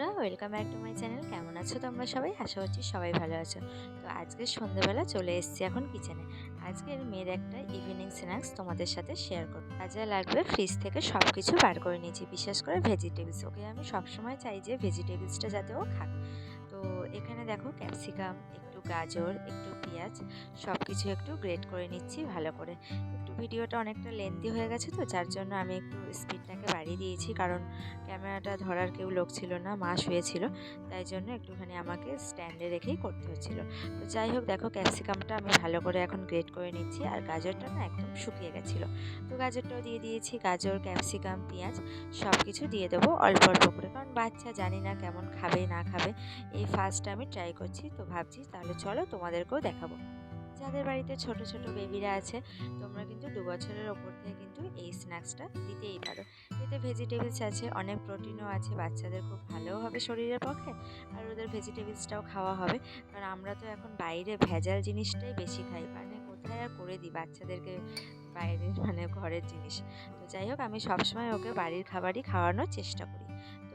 বন্ধুরা welcome back to my channel কেমন আছো তোমরা সবাই? আশা করছি সবাই ভালো আছো। তো আজকে সন্ধ্যেবেলা চলে এসেছি এখন কিচেনে আজকের মেয়ের একটা ইভিনিং স্ন্যাক্স তোমাদের সাথে শেয়ার করব। যা লাগবে ফ্রিজ থেকে সব কিছু বার করে নিয়েছি, বিশেষ করে ভেজিটেবলস ওকে আমি সবসময় চাই যে ভেজিটেবলসটা যাতে ও খাক। তো এখানে দেখো ক্যাপসিকাম একটু গাজর, একটু পেঁয়াজ সব কিছু একটু গ্রেট করে নিচ্ছি ভালো করে। একটু ভিডিওটা অনেকটা লেন্দি হয়ে গেছে তো, যার জন্য আমি একটু স্পিডটাকে বাড়িয়ে দিয়েছি। কারণ ক্যামেরাটা ধরার কেউ লোক ছিল না, মা শুয়েছিল, তাই জন্য একটুখানি আমাকে স্ট্যান্ডে রেখেই করতে হচ্ছিল। তো যাই হোক, দেখো ক্যাপসিকামটা আমি ভালো করে এখন গ্রেট করে নিচ্ছি আর গাজরটা না একদম শুকিয়ে গেছিল। তো গাজরটাও দিয়ে দিয়েছি, গাজর ক্যাপসিকাম পেঁয়াজ সব কিছু দিয়ে দেবো অল্প অল্প করে। কারণ বাচ্চা জানি না কেমন খাবে, না খাবে, এই ফার্স্ট আমি ট্রাই করছি। তো ভাবছি তাহলে চলো তোমাদেরকেও দেখাবো। যাদের বাড়িতে ছোট ছোট বেবিরা আছে, তোমরা কিন্তু দু বছরের ওপর থেকে কিন্তু এই স্ন্যাক্সটা দিতেই পারো। এতে ভেজিটেবলস আছে, অনেক প্রোটিনও আছে, বাচ্চাদের খুব ভালোও হবে শরীরের পক্ষে, আর ওদের ভেজিটেবলসটাও খাওয়া হবে। কারণ আমরা তো এখন বাইরে ভেজাল জিনিসটাই বেশি খাই মানে কোথায় আর করে দিই বাচ্চাদেরকে বাইরের মানে ঘরের জিনিস। তো যাই হোক, আমি সবসময় ওকে বাড়ির খাবারই খাওয়ানোর চেষ্টা করি।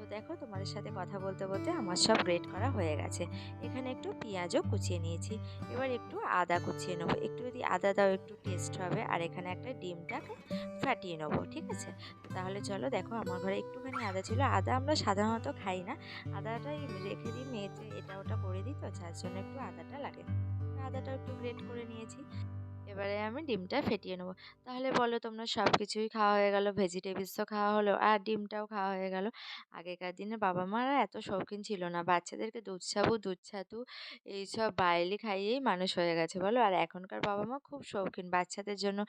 দেখো তোমাদের সাথে কথা বলতে বলতে আমার সব গ্রেট করা হয়ে গেছে। এখানে একটু পেঁয়াজও কুচিয়ে নিয়েছি। এবার একটু আদা কুচিয়ে নেব। একটু যদি আদা দাও একটু টেস্ট হবে। আর এখানে একটা ডিমটাকে ফাটিয়ে নেব, ঠিক আছে? তাহলে চলো দেখো আমার ঘরে একটুখানি আদা ছিল। আদা আমরা সাধারণত খাই না। আদাটাই রেখে দিই মেয়েতে এটা ওটা করে দিই। তো যার জন্য একটু আদাটা লাগে। আদাটা একটু গ্রেট করে নিয়েছি। এবারে আমি ডিমটা ফেটিয়ে নেব। তাহলে বলো তোমরা সব কিছুই খাওয়া হয়ে গেল, ভেজিটেবলসও খাওয়া হলো আর ডিমটাও খাওয়া হয়ে গেল। আগেকার দিনে বাবা মারা এত শৌখিন ছিল না, বাচ্চাদেরকে দুধ সাবু, দুধ ছাতু এইসব বাইলি খাইয়েই মানুষ হয়ে গেছে বলো। আর এখনকার বাবা মা খুব শৌখিন, বাচ্চাদের জন্য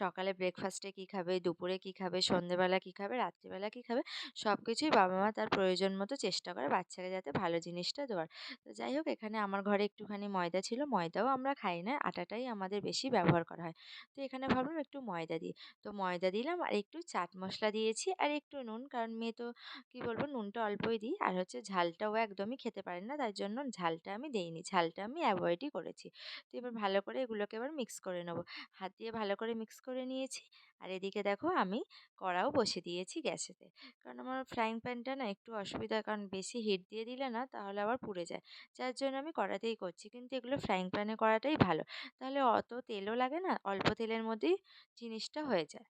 সকালে ব্রেকফাস্টে কী খাবে, দুপুরে কী খাবে, সন্ধেবেলা কী খাবে, রাত্রিবেলা কী খাবে সব কিছুই বাবা মা তার প্রয়োজন মতো চেষ্টা করে বাচ্চাকে যাতে ভালো জিনিসটা দেওয়ার। তো যাই হোক, এখানে আমার ঘরে একটুখানি ময়দা ছিল, ময়দাও আমরা খাই না, আটাটাই আমাদের বেশি ব্যবহার করা হয়। তো এখানে ভাবলাম একটু ময়দা দিই। তো ময়দা দিলাম আর একটু চাট মশলা দিয়েছি আর একটু নুন। কারণ মেয়ে তো, কী বলব, নুনটা অল্পই দিই। আর হচ্ছে ঝালটাও একদমই খেতে পারে না। তার জন্য ঝালটা আমি দেইনি। ঝালটা আমি অ্যাভয়েডই করেছি। তো এবার ভালো করে এগুলোকে এবার মিক্স করে নেব। হাত দিয়ে ভালো করে মিক্স করে নিয়েছি। আর এদিকে দেখো আমি কড়াও বসে দিয়েছি গ্যাসেতে। কারণ আমার ফ্রাইং প্যানটা না একটু অসুবিধা, কারণ বেশি হিট দিয়ে দিলে না তাহলে আবার পুড়ে যায়। যার জন্য আমি কড়াতেই করছি, কিন্তু এগুলো ফ্রাইং প্যানে করাটাই ভালো। তাহলে অত তেলও লাগে না, অল্প তেলের মধ্যেই জিনিসটা হয়ে যায়।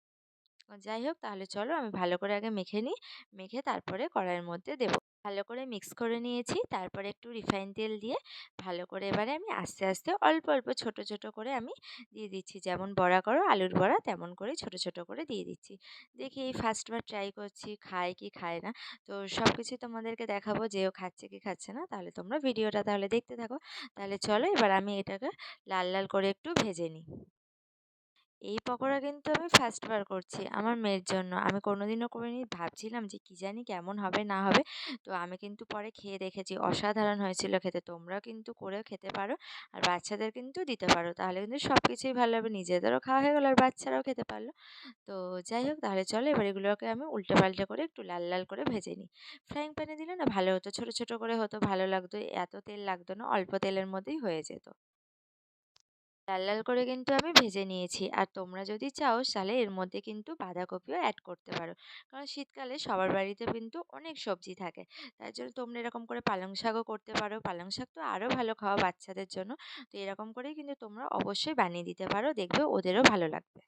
যাই হোক, তাহলে চলো আমি ভালো করে আগে মেখে নিই, মেখে তারপরে কড়াইয়ের মধ্যে দেবো। ভালো করে মিক্স করে নিয়েছি। তারপরে একটু রিফাইন তেল দিয়ে ভালো করে এবারে আমি আস্তে আস্তে অল্প অল্প, ছোট ছোট করে আমি দিয়ে দিচ্ছি। যেমন বড়া করো, আলুর বড়া তেমন করে ছোট ছোট করে দিয়ে দিচ্ছি। দেখি এই ফার্স্টবার ট্রাই করছি, খায় কি খায় না? তো সব কিছু তোমাদেরকে দেখাবো যেও খাচ্ছে কি খাচ্ছে না। তাহলে তোমরা ভিডিওটা তাহলে দেখতে থাকো। তাহলে চলো এবার আমি এটাকে লাল লাল করে একটু ভেজে নিই। এই পকোড়া কিন্তু আমি ফার্স্টবার করছি আমার মেয়ের জন্য। আমি কোনোদিনও করিনি, ভাবছিলাম যে কী জানি কেমন হবে, না হবে। তো আমি কিন্তু পরে খেয়ে দেখেছি, অসাধারণ হয়েছিল খেতে। তোমরাও কিন্তু করে খেতে পারো আর বাচ্চাদের কিন্তু দিতে পারো। তাহলে কিন্তু সব কিছুই ভালো হবে। নিজেদেরও খাওয়া হয়ে গেলো আর বাচ্চারাও খেতে পারল। তো যাই হোক, তাহলে চলো এবার এগুলোকে আমি উল্টে পাল্টে করে একটু লাল লাল করে ভেজে নিই। ফ্রাইং প্যানে দিলে না ভালো হতো, ছোটো ছোটো করে হতো, ভালো লাগতো। এত তেল লাগতো না, অল্প তেলের মধ্যেই হয়ে যেত। লাল লাল করে কিন্তু আমি ভেজে নিয়েছি। আর তোমরা যদি চাও তাহলে এর মধ্যে কিন্তু বাঁধাকপিও অ্যাড করতে পারো। কারণ শীতকালে সবার বাড়িতে কিন্তু অনেক সবজি থাকে। তার জন্য তোমরা এরকম করে পালং শাকও করতে পারো। পালং শাক তো আরও ভালো খাওয়া বাচ্চাদের জন্য। তো এরকম করেই কিন্তু তোমরা অবশ্যই বানিয়ে দিতে পারো। দেখবে ওদেরও ভালো লাগবে।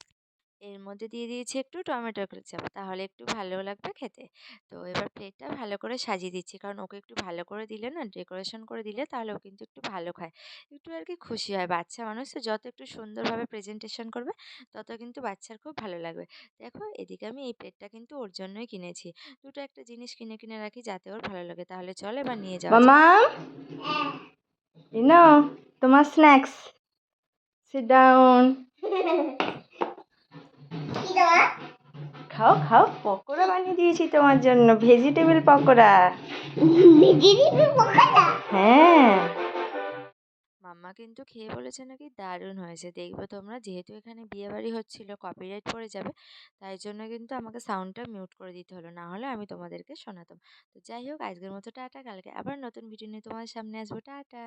এর মধ্যে দিয়ে দিয়েছি একটু টমেটো কেচাপ তাহলে একটু ভালো লাগবে খেতে। তো এবার প্লেটটা ভালো করে সাজিয়ে দিচ্ছি কারণ ওকে একটু ভালো করে দিলে না ডেকোরেশন করে দিলে তাহলে ও কিন্তু একটু ভালো খায়। একটু আর কি খুশি হয় বাচ্চা মানুষ তো যত একটু সুন্দরভাবে প্রেজেন্টেশন করবে তত কিন্তু বাচ্চার খুব ভালো লাগবে। দেখো এদিকে আমি এই প্লেটটা কিন্তু ওর জন্যই কিনেছি। দুটো একটা জিনিস কিনে কিনে রাখি যাতে ওর ভালো লাগে। তাহলে চলে এবার নিয়ে যাও মামা! ইনো তোমার স্ন্যাক্স সিট ডাউন খাও খাও পকোড়া বানিয়ে দিয়েছি তোমার জন্য। ভেজিটেবল পকোড়া। হ্যাঁ। মাম্মা কিন্তু খেয়ে বলেছে নাকি দারুণ হয়েছে। দেখবে তোমরা যেহেতু এখানে বিয়েবাড়ি হচ্ছিল কপিরাইট পড়ে যাবে তাই জন্য কিন্তু আমাকে সাউন্ডটা মিউট করে দিতে হলো। না হলে আমি তোমাদেরকে শোনাতাম। তো যাই হোক আজকের মতো টাটা কালকে আবার নতুন ভিডিও নিয়ে তোমাদের সামনে আসব। টাটা।